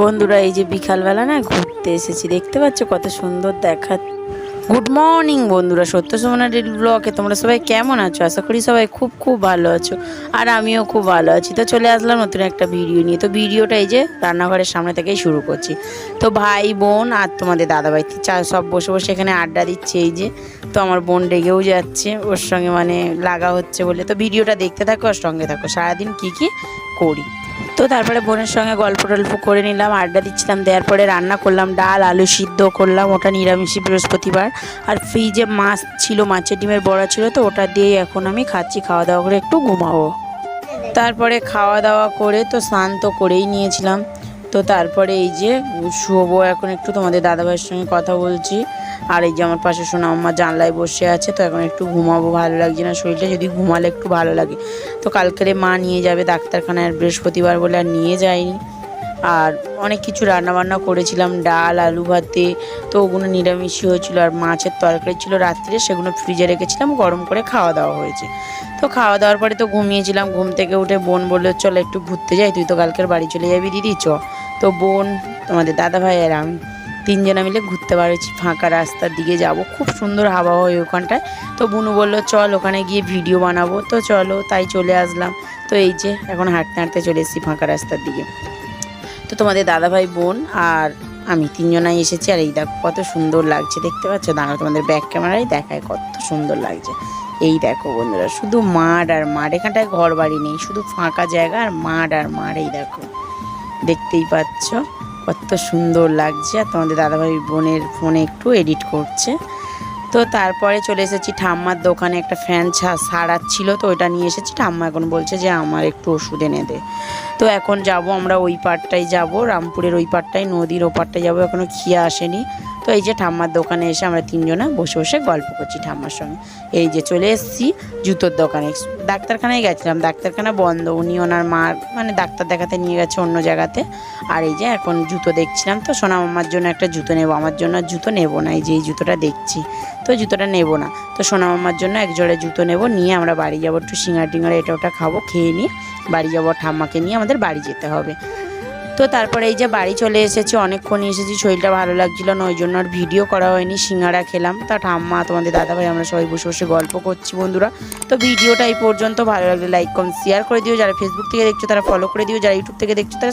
বন্ধুরা, এই যে বিকালবেলা না ঘুরতে এসেছি, দেখতে পাচ্ছ কত সুন্দর দেখা। গুড মর্নিং বন্ধুরা সত্য সুমনা ব্লকে তোমরা সবাই কেমন আছো? আশা করি সবাই খুব খুব ভালো আছো, আর আমিও খুব ভালো আছি। তো চলে আসলাম নতুন একটা ভিডিও নিয়ে। তো ভিডিওটা এই যে রান্নাঘরের সামনে থেকেই শুরু করছি। তো ভাই, বোন আর তোমাদের দাদাভাই, চা সব বসে বসে এখানে আড্ডা দিচ্ছে এই যে। তো আমার বোন রেগেও যাচ্ছে, ওর সঙ্গে মানে লাগা হচ্ছে বলে। তো ভিডিওটা দেখতে থাকো আর সঙ্গে থাকো। সারাদিন কী কী করি। তো তারপরে বোনের সঙ্গে গল্প টল্প করে নিলাম, আড্ডা দিচ্ছিলাম, দেওয়ার পরে রান্না করলাম, ডাল, আলু সিদ্ধ করলাম, ওটা নিরামিষই বৃহস্পতিবার। আর ফ্রিজে মাছ ছিল, মাছের ডিমের বড়া ছিল, তো ওটা দিয়েই এখন আমি খাচ্ছি, খাওয়া দাওয়া করে একটু ঘুমাবো। তারপরে খাওয়া দাওয়া করে তো স্নান তো করেই নিয়েছিলাম। তো তারপরে এই যে শুভো এখন একটু তোমাদের দাদাভাইয়ের সঙ্গে কথা বলছি। আর এই যে আমার পাশে শোনা আমার জানলায় বসে আছে, তো এখন একটু ঘুমাবো, ভালো লাগছে না শরীরটা, যদি ঘুমালে একটু ভালো লাগে। তো কালকেরে মা নিয়ে যাবে ডাক্তারখানায়, আর বৃহস্পতিবার বলে আর নিয়ে যায়নি। আর অনেক কিছু রান্নাবান্না করেছিলাম, ডাল, আলু ভাতে, তো ওগুলো নিরামিষই হয়েছিল, আর মাছের তরকারি ছিল রাত্রে, সেগুলো ফ্রিজে রেখেছিলাম, গরম করে খাওয়া দাওয়া হয়েছে। তো খাওয়া দাওয়ার পরে তো ঘুমিয়েছিলাম, ঘুম থেকে উঠে বোন বলল, চল একটু ঘুরতে যাই, তুই তো কালকের বাড়ি চলে যাবি, দিদি, চ। তো বোন, তোমাদের দাদা ভাই আর আমি তিনজনে মিলে ঘুরতে পারছি ফাঁকা রাস্তার দিকে যাব। খুব সুন্দর হাওয়া হয় ওখানটায়। তো বুনু বলল, চল ওখানে গিয়ে ভিডিও বানাবো। তো চলো, তাই চলে আসলাম। তো এই যে, এখন হাঁটতে হাঁটতে চলে এসেছি ফাঁকা রাস্তার দিকে। তো তোমাদের দাদাভাই বোন আর আমি তিনজনাই এসেছি। আর এই দেখো, কত সুন্দর লাগছে, দেখতে পাচ্ছ? দাঁড়াও, তোমাদের ব্যাক ক্যামেরায় দেখায় কত সুন্দর লাগছে। এই দেখো বন্ধুরা, শুধু মাঠ আর মাঠ, এখানটায় ঘর বাড়ি নেই, শুধু ফাঁকা জায়গা আর মাঠ আর মাঠ, এই দেখো। দেখতেই পাচ্ছ। কত সুন্দর লাগছে। আর তোমাদের দাদাভাই বোনের ফোনে একটু এডিট করছে। তো তারপরে চলে এসেছি ঠাম্মার দোকানে একটা ফ্যান সারাচ্ছিল। তো ওইটা নিয়ে এসেছি। ঠাম্মা এখন বলছে যে, আমার একটু ওষুধ এনে দে। তো এখন যাব আমরা ওই পারটাই যাব। রামপুরের ওই পারটাই নদীর ওপারটায় যাব। এখনও খিয়া আসেনি। তো এই যে ঠাম্মার দোকানে এসে আমরা তিনজনা বসে বসে গল্প করছি ঠাম্মার সঙ্গে। এই যে চলে এসেছি জুতোর দোকানে। ডাক্তারখানায় গেছিলাম। ডাক্তারখানা বন্ধ। উনি ওনার মার মানে ডাক্তার দেখাতে নিয়ে গেছে অন্য জায়গাতে। আর এই যে এখন জুতো দেখছিলাম তো, সোনা মামার জন্য একটা জুতো নেব। আমার জন্য জুতো নেব না। এই যে এই জুতোটা দেখছি। তো জুতোটা নেব না। তো সোনা মামার জন্য এক জোড়া জুতো নেব। নিয়ে আমরা বাড়ি যাব, একটু সিঙ্গার টিঙ্গার এটা ওটা খাব, খেয়ে নিয়ে বাড়ি যাব, ঠাম্মাকে নিয়ে আমাদের বাড়ি যেতে হবে। তো তারপরে এই যে বাড়ি চলে এসেছি অনেকক্ষণ এসেছি, শরীরটা ভালো লাগছিল না, ওই জন্য আর ভিডিও করা হয়নি, সিঙ্গারা খেলাম। তা ঠাম্মা, তোমাদের দাদাভাই, আমরা সবাই বসে বসে গল্প করছি বন্ধুরা। তো ভিডিওটা এই পর্যন্ত ভালো লাগলে লাইক কম শেয়ার করে দিও। যারা ফেসবুক থেকে দেখছ, তারা ফলো করে দিও। যারা ইউটিউব থেকে দেখছ, তারা